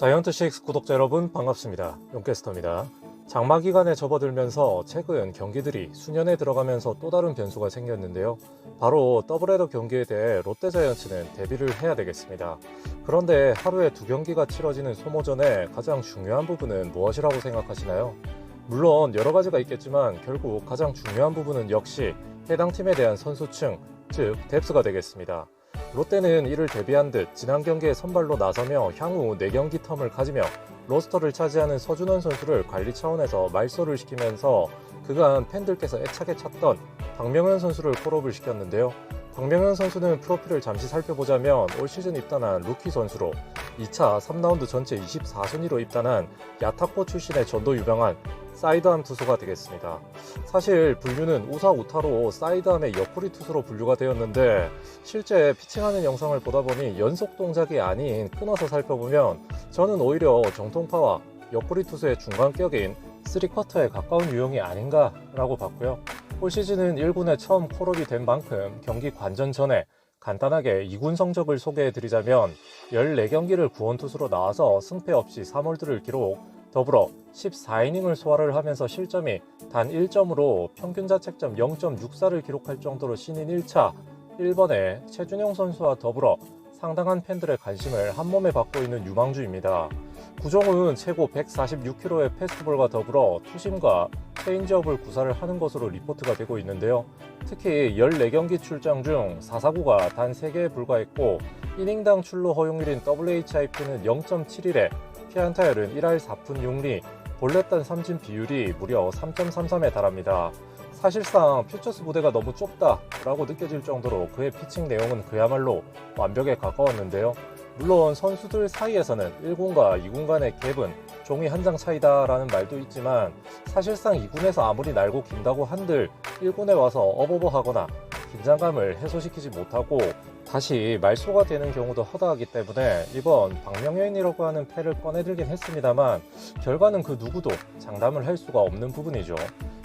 자이언트6 구독자 여러분 반갑습니다. 용캐스터입니다. 장마 기간에 접어들면서 최근 경기들이 수년에 들어가면서 또 다른 변수가 생겼는데요. 바로 더블헤더 경기에 대해 롯데 자이언츠는 대비를 해야 되겠습니다. 그런데 하루에 두 경기가 치러지는 소모전의 가장 중요한 부분은 무엇이라고 생각하시나요? 물론 여러 가지가 있겠지만 결국 가장 중요한 부분은 역시 해당 팀에 대한 선수층, 즉 뎁스가 되겠습니다. 롯데는 이를 대비한 듯 지난 경기에 선발로 나서며 향후 4경기 텀을 가지며 로스터를 차지하는 서준원 선수를 관리 차원에서 말소를 시키면서 그간 팬들께서 애착에 찾던 박명현 선수를 콜업을 시켰는데요. 박명현 선수는 프로필을 잠시 살펴보자면 올 시즌 입단한 루키 선수로 2차 3라운드 전체 24순위로 입단한 야타코 출신의 전도 유명한 사이드암 투수가 되겠습니다. 사실 분류는 우사 우타로 사이드암의 옆구리 투수로 분류가 되었는데 실제 피칭하는 영상을 보다 보니 연속 동작이 아닌 끊어서 살펴보면 저는 오히려 정통파와 옆구리 투수의 중간격인 3쿼터에 가까운 유형이 아닌가라고 봤고요. 올 시즌은 1군에 처음 콜업이 된 만큼 경기 관전 전에 간단하게 2군 성적을 소개해 드리자면 14경기를 구원투수로 나와서 승패 없이 3홀드를 기록 더불어 14이닝을 소화를 하면서 실점이 단 1점으로 평균 자책점 0.64를 기록할 정도로 신인 1차 1번에 최준용 선수와 더불어 상당한 팬들의 관심을 한몸에 받고 있는 유망주입니다. 구종은 최고 146km의 패스트볼과 더불어 투심과 체인지업을 구사를 하는 것으로 리포트가 되고 있는데요. 특히 14경기 출장 중 4사구가 단 3개에 불과했고 이닝당 출루 허용률인 WHIP는 0.71에 피안타율은 1할 4푼 6리, 볼넷단 삼진 비율이 무려 3.33에 달합니다. 사실상 퓨처스 무대가 너무 좁다라고 느껴질 정도로 그의 피칭 내용은 그야말로 완벽에 가까웠는데요. 물론 선수들 사이에서는 1군과 2군 간의 갭은 종이 한 장 차이다라는 말도 있지만 사실상 2군에서 아무리 날고 긴다고 한들 1군에 와서 어버버하거나 긴장감을 해소시키지 못하고 다시 말소가 되는 경우도 허다하기 때문에 이번 박명현이라고 하는 패를 꺼내들긴 했습니다만 결과는 그 누구도 장담을 할 수가 없는 부분이죠.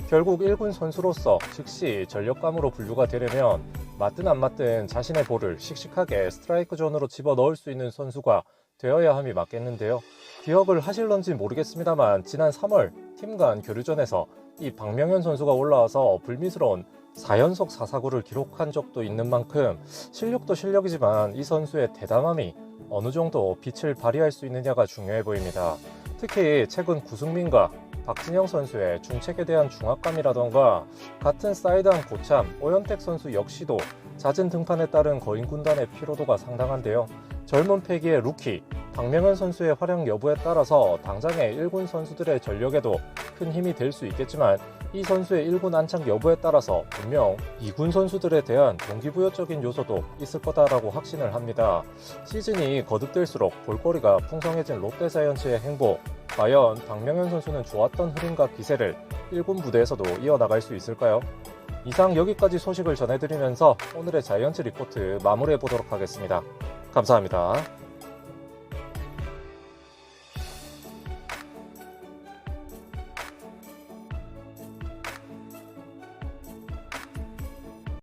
결국 1군 선수로서 즉시 전력감으로 분류가 되려면 맞든 안 맞든 자신의 볼을 씩씩하게 스트라이크 존으로 집어 넣을 수 있는 선수가 되어야 함이 맞겠는데요. 기억을 하실런지 모르겠습니다만 지난 3월 팀 간 교류전에서 이 박명현 선수가 올라와서 불미스러운 4연속 4사구를 기록한 적도 있는 만큼 실력도 실력이지만 이 선수의 대담함이 어느 정도 빛을 발휘할 수 있느냐가 중요해 보입니다. 특히 최근 구승민과 박진영 선수의 중책에 대한 중압감이라던가 같은 사이드암 고참 오현택 선수 역시도 잦은 등판에 따른 거인 군단의 피로도가 상당한데요. 젊은 패기의 루키 박명현 선수의 활약 여부에 따라서 당장의 1군 선수들의 전력에도 큰 힘이 될 수 있겠지만 이 선수의 1군 안착 여부에 따라서 분명 2군 선수들에 대한 동기부여적인 요소도 있을 거다라고 확신을 합니다. 시즌이 거듭될수록 볼거리가 풍성해진 롯데자이언츠의 행보 과연 박명현 선수는 좋았던 흐름과 기세를 1군 무대에서도 이어나갈 수 있을까요? 이상 여기까지 소식을 전해드리면서 오늘의 자이언츠 리포트 마무리해 보도록 하겠습니다. 감사합니다.